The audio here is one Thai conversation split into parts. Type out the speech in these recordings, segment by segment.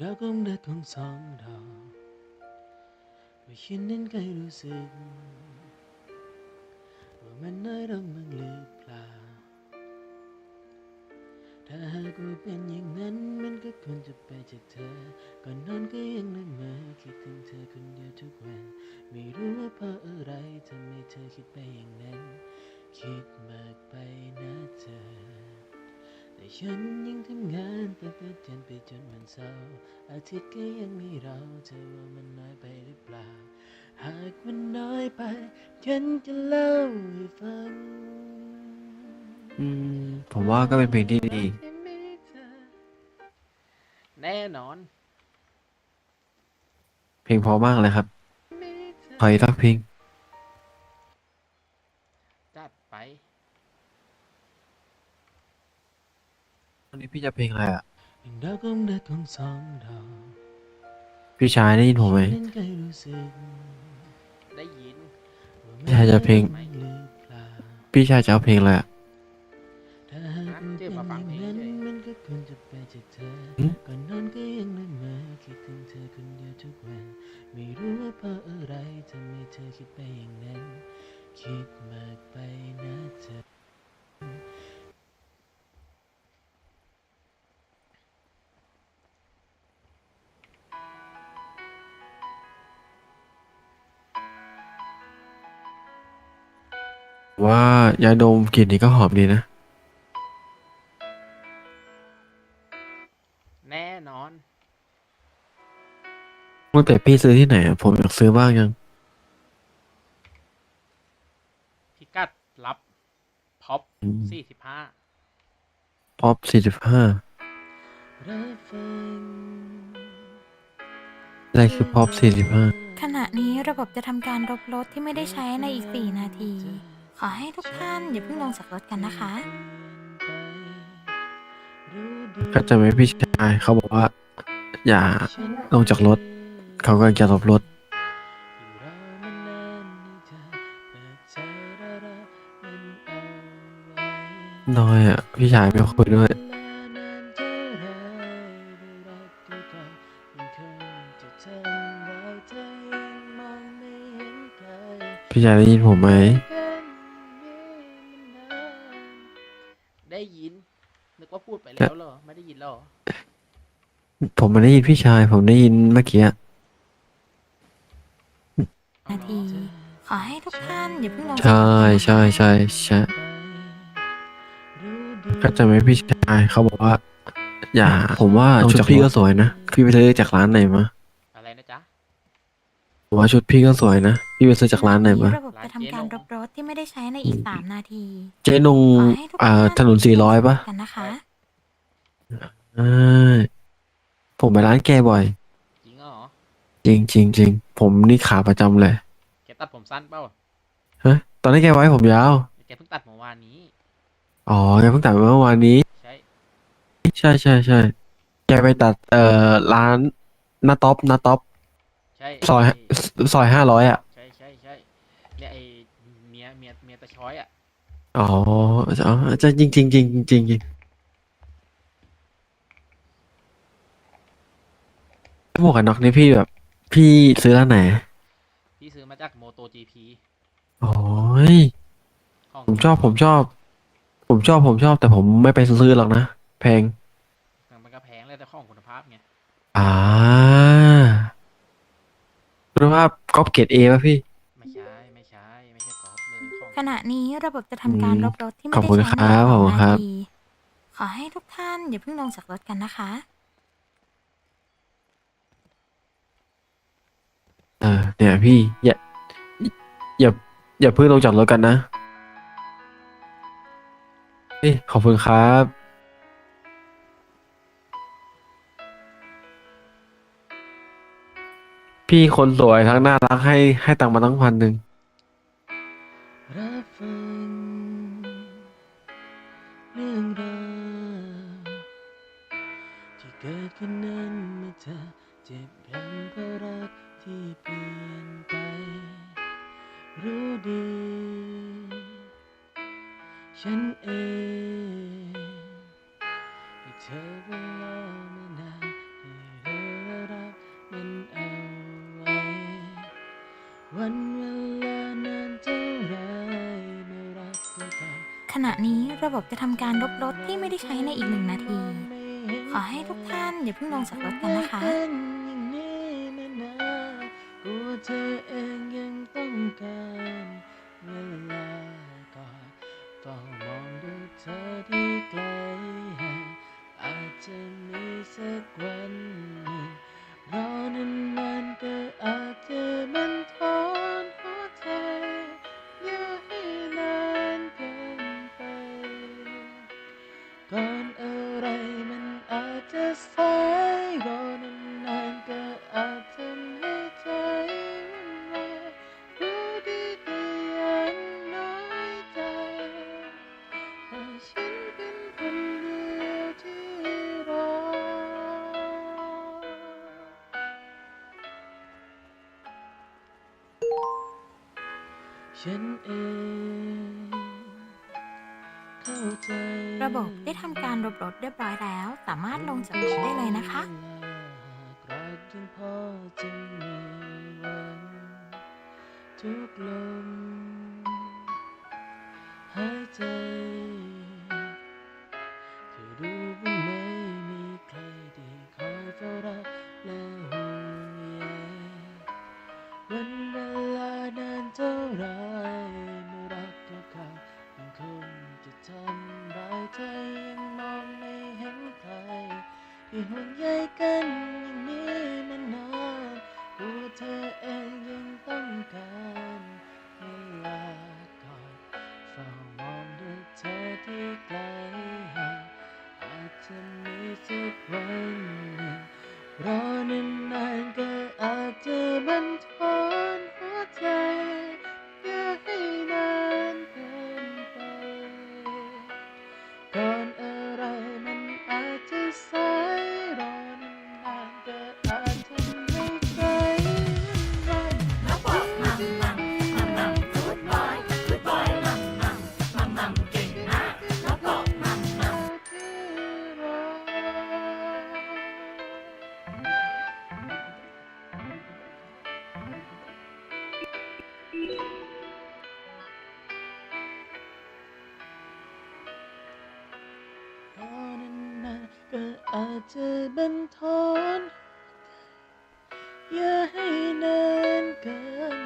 ดาวของรักของสองดอกว่าฉันนั้นเคยรู้สึกว่ามันน้อยลงบ้างหรือเปล่า ถ้าหากว่าเป็นอย่างนั้นมันก็ควรจะไปจากเธอ ก่อนนอนก็ยังละเมอคิดถึงเธอคนเดียวทุกวัน ไม่รู้ว่าเพราะอะไรทำให้เธอคิดไปอย่างนั้น คิดมากไปนะเธอ แต่ฉันยังทำงานตั้งแต่จันทร์ไปจนวันเสาร์อาทิตย์ก็ยังมีเราเธอว่ามันน้อยไปหรือเปล่า หากมันน้อยไป ฉันจะเล่าให้ฟังอืม ผมว่าก็เป็นเพลงที่ดีแน่นอนเพลงเพอมากเลยครับขออีกสักเพลง จัดไป วั นนี้พี่จะเพลงอะไรอะหนึ่งดาวของรักของสองดอกพี่ชายได้ยินผมไหมฉันเคยรู้สึกได้ยินใช่จะเพลงไหมหรือเปล่าพี่ชายจะเอาเพลงอะไรอะ ถ้าหากว่าเป็นอย่างนั้นมันก็ควรจะไปจากเธอหืมก่อนนอนก็ยังละเมอคิดถึงเธอคนเดียวทุกวัน ไม่รู้ว่าเพราะอะไรทำให้เธอคิดไปอย่างนั้น คิดมากไปนะ ว่ายาดมกลิ่นนี้ก็หอมดีนะ แน่นอน ตั้งแต่พี่ซื้อที่ไหนอะผมอยากซื้อบ้างยัง พิกัดรับพ็อปอืม สี่สิบห้าพ็อปสี่สิบห้าอะไรคือพ็อปสี่สิบห้าขณะนี้ระบบจะทำการลบรถที่ไม่ได้ใช้ในอีก 4 นาที ขอให้ทุกท่านอย่าเพิ่งลงจากรถกันนะคะก็จะไม่พี่ชายเขาบอกว่า อย่าลงจากรถ เขาก็จะลบรถ น้อยอะ พี่ชายไม่คุยด้วย พี่ชายได้ยินผมไหม ไปแล้วเหรอไม่ได้ยินแล้วเหรอผมไม่ได้ยินพี่ชาย ผมได้ยินเมื่อกี้อะนาที ขอให้ทุกท่านอย่าเพิ่งลงจากรถใช่กันนะคะใช่ใช่ใช่ก็จะไม่พี่ชายเขาบอกว่า อย่า ผมว่าชุดพี่ก็สวยนะพี่ไปซื้อจากร้านไหนมาอะไรนะจ๊ะผมว่าชุดพี่ก็สวยนะพี่ไปซื้อจากร้านไหนมาระบบจะทำการลบรถที่ไม่ได้ใช้ในอีก3นาที เจ๊นงขอให้ทุกอ่าท่านถนนสี่ร้อยปะกันนะคะ ใช่ผมไปร้านแกบ่อย จริงเหรอ จริงจริงจริงผมนี่ขาประจำเลย แกตัดผมสั้นเปล่าฮะตอนนี้แกไว้ผมยาว แกเพิ่งตัดเมื่อวานนี้ อ๋อแกเพิ่งตัดเมื่อวานนี้ ใช่ ใช่ใช่ใช่แกไปตัดเอ่อร้านนาท็อปนาท็อปใช่ซอยไซอยห้าร้อยอะ ใช่ใช่ใช่เนี่ยไอเมียเมียเมียตะช้อยอะ อ๋ออ๋อจะจริงจริงจริงจริงจริงจริง หมวกกันน็อกนี่พี่แบบ พี่ซื้อร้านไหนพี่ซื้อมาจากโมโต GP โอ้ยของผมชอบผมชอบ ผมชอบผมชอบ แต่ผมไม่ไปซื้อหรอกนะ แพงมันก็แพงเลยแต่ของคุณภาพไงอ่าคุณภาพก๊อปเกรดเอป่ะพี่ ไม่ใช่ไม่ใช่ไม่ใช่กอล์ฟเลยของขณะนี้ระบบจะทำการลบรถที่ไม่ขอบได้คุณใช้ครัในบขอบสคุองณครันาบทีขอให้ทุกท่านอย่าเพิ่งลงจากรถกันนะคะ เออเนี่ยพี่อย่าอย่าอย่าเพิ่งลงจากรถกันนะเฮ้ยขอบคุณครับ พี่คนสวยทั้งน่ารักให้ให้ตังค์มาตั้งพันหนึ่งรับฟังเรื่องราวที่เกิดขึ้นนั้นเมื่อเธอเจ็บพลันเพราะรัก ที่เปลี่ยนไป รู้ดี ฉันเองแต่เธอก็รอไม่นานให้เธอรักมันเอาไว้ วันเวลานานเท่าไรไม่รักก็ตามขณะนี้ระบบจะทำการลบรถที่ไม่ได้ใช้ในอีกหนึ่งนาที ขอให้ทุกท่านอย่าเพิ่งลงจากรถกันนะคะ เธอเองยังต้องการเวลาก่อนต้องมองดูเธอที่ไกลห่างอาจจะมีสักวันหนึ่งรอนานๆก็อาจจะมันท้อ ฉันเองเข้าใจระบบได้ทำการรบรถเรียบร้อยแล้ว สามารถลงจากรถได้เลยนะคะ รักยังพอจะมีวันทุกลมหายใจ เธอรู้ว่าไม่มีใครที่คอยเฝ้ารอ Bình อาจจะบันทอนอย่าให้นานเกิน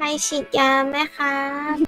ให้ฉีดยาไหมครับ